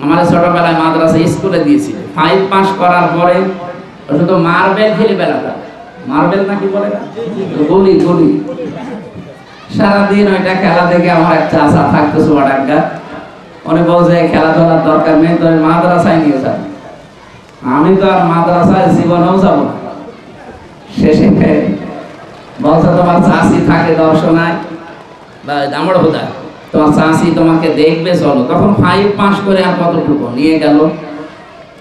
আমার ছোটবেলায় মাদ্রাসা স্কুলে দিয়েছিল। ফাইভ পাস করার পরে শুধু মার্বেল খেলে বেড়াতাম মার্বেল নাকি বলে না? গুলি গুলি। সারাদিন ওইটা খেলা দেখে আমার একটা আশা থাকতো চুয়াডাঙ্গা উনি বলছে খেলাধুলার দরকার নেই তো মাদ্রাসায় নিয়ে যান আমি তো আর মাদ্রাসায় জীবনেও যাব না। শেষে বলছে, তোমার চাষি থাকে দর্শনায়। বা, দামড় বোধা তোমার চাষি তোমাকে দেখবে, চলো। তখন ফাইভ পাস করে আর কতটুকু? নিয়ে গেল।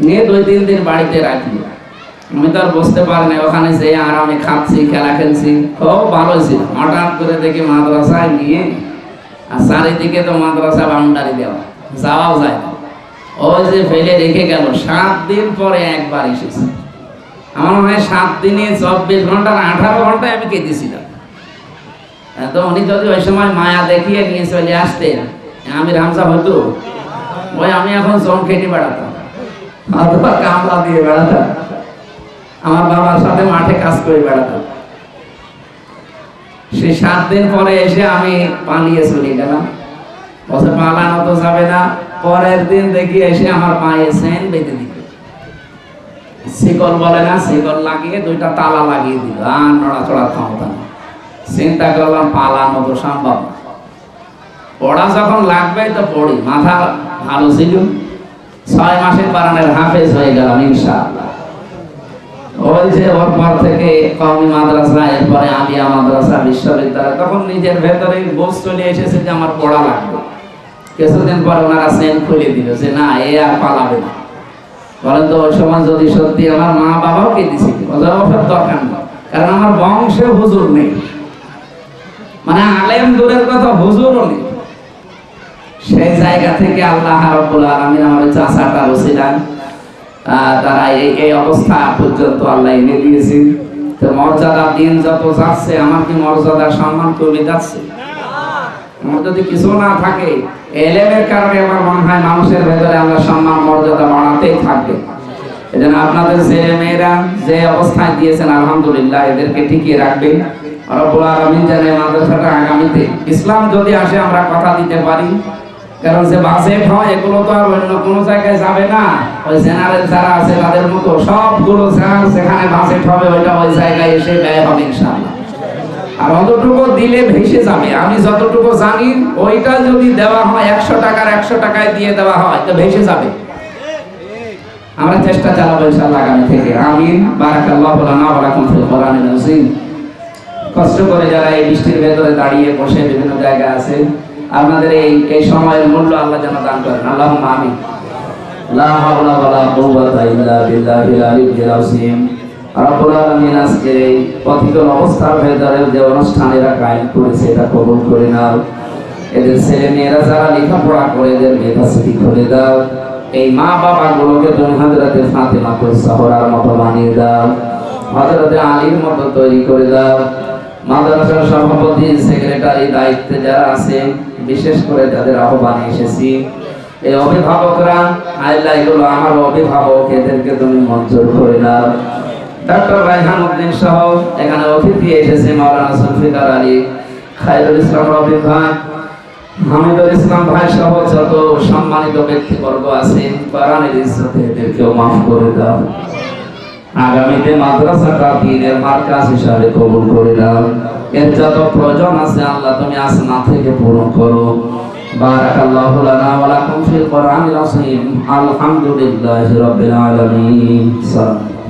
নিয়ে দুই, তিন দিন বাড়িতে রাখি আমি তো আর বুঝতে পারি না ওখানে আর আমি খাচ্ছি, খেলা খেলছি। খুব ভালো ছিল। হঠাৎ করে দেখি মাদ্রাসায় নিয়ে, আর চারিদিকে তো মাদ্রাসা বাউন্ডারি দেওয়া। যাওয়াও যায় ওই যে ফেলে রেখে গেল। সাত দিন পরে একবার এসেছে। আমার মনে হয় সাত দিনে চব্বিশ ঘণ্টার আঠারো ঘন্টায় আমি কেঁদেছিলাম তো উনি যদি ওই সময় মায়া দেখিয়ে নিয়ে চলে আসতেন আমি রামসা হতো। ওই আমি এখন জম খেটে বেড়াতাম। কামলা দিয়ে বেড়াতাম। আমার বাবার সাথে মাঠে কাজ করে বেড়াতাম। সে সাত দিন পরে এসে আমি পালিয়ে চলে গেলাম। বসে পালানো তো যাবে না। পরের দিন দেখি এসে আমার পায়ে সেন বেঁধে দিল। শিকল বলে না, শিকল লাগিয়ে দুইটা তালা লাগিয়ে দিল। আর নড়াচড়ার ক্ষমতা না চিন্তা করলাম পালানো তো সম্ভব। না পড়া যখন লাগবে তো পড়ি, মাথা ভালো ছিল। ছয় মাসের বারানের হাফেজ হয়ে গেলাম ইনশাআল্লাহ। ওই যে ওর পর থেকে কওমি মাদ্রাসা, এরপরে আলিয়া মাদ্রাসা, বিশ্ববিদ্যালয়, তখন নিজের ভেতরে বোঝ চলে এসেছে যে আমার পড়া লাগবে। কিছুদিন পরে ওনারা সেন খুলে দিল যে না, এ আর পালাবে না। বলেন তো, ওই সময় যদি সত্যি আমার মা বাবাও কে দিছিল ওদের ওসব দরকার নেই। কারণ আমার বংশে হুজুর নেই। আলেম দূরের কথা সেই জায়গা থেকে আল্লাহ রাব্বুল আলামিন আমার চাচাটা তারা এই এই অবস্থা পর্যন্ত আল্লাহ এনে দিয়েছেন। তো মর্যাদা দিন যত যাচ্ছে মর্যাদা সম্মান কমে যাচ্ছে? যদি কিছু না থাকে, এলেমের কারণে আমার মনে হয় মানুষের ভেতরে আমরা সম্মান, মর্যাদা বাড়াতেই থাকবে। এজন্য আপনাদের ছেলে মেয়েরা যে অবস্থায় দিয়েছেন, আলহামদুলিল্লাহ, এদেরকে টিকিয়ে রাখবেন। রব্বুল আলামিন এই মাদ্রাসাটা আগামীতে। ইসলাম যদি আসে, আমরা কথা দিতে পারি। কারণ যে বাজেট হয়, এগুলো তো আর অন্য কোনো জায়গায় যাবে না। ওই জেনারেল যারা আছে, তাদের মতো সবগুলো জেনারেল যেখানে বাজেট হবে, ওইটা ওই জায়গায় এসে ব্যয় হবে ইনশাআল্লাহ। আর অতটুকু দিলে ভেসে যাবে। আমি যতটুকু জানি, ওইটা যদি দেওয়া হয়, একশো টাকার একশো টাকায় দিয়ে দেওয়া হয়, তো ভেসে যাবে। আমরা চেষ্টা চালাবো ইনশাআল্লাহ আগামী থেকে। আমিন। বারাকাল্লাহু লানা ওয়া লাকুম ফিল কোরআনিল আযীম। কষ্ট করে যারা এই বৃষ্টির ভেতরে দাঁড়িয়ে বসে বিভিন্ন জায়গায় আছে, আপনাদের এই এই সময়ের মূল্য আল্লাহ যেন দান করেন। আল্লাহ আমিন। লা হাওলা ওয়ালা কুওয়াতা ইল্লা রব্বুল আলামিন আজকের এই অবস্থার ভেতরে যে অনুষ্ঠানেরা কায়েম করেছে, এটা কবুল করে নাও। এদের ছেলে মেয়েরা যারা লেখাপড়া করে, এদের মেধাস্মৃতি খুলে দাও। এই মা বাবা গুলোকে তুমি হাজরাতে ফাতেমা করে সহরার মতো বানিয়ে দাও। হজরতে আলীর মতো তৈরি করে দাও। মাদ্রাসার সভাপতি সেক্রেটারি দায়িত্বে যারা আছে বিশেষ করে তাদের আহ্বানে এসেছি, এই অভিভাবকরা, আল্লাহ এগুলো আমার অভিভাবক, এদেরকে তুমি মঞ্জুর করে দাও। ডক্টর রায়হান উদ্দিন সহ এখানে অতিথি এসেছে, মাওলানা সুলফিকার আলী খায়রুল ইসলাম রবি ভাই, হামিদুল ইসলাম ভাই সহ যত সম্মানিত ব্যক্তিবর্গ আছে কোরআনের ইজ্জতে এদেরকেও মাফ করে দাও। আগামীতে মাদ্রাসাটা দিনের মার্কাজ হিসাবে কবুল করে দাও এর যত প্রয়োজন আছে আল্লাহ তুমি আসনা থেকে পূরণ করো। বারাকাল্লাহু লানা ওয়া লাকুম ফিল কোরআনিল আযীম। আলহামদুলিল্লাহি রাব্বিল আলামিন। সালাম।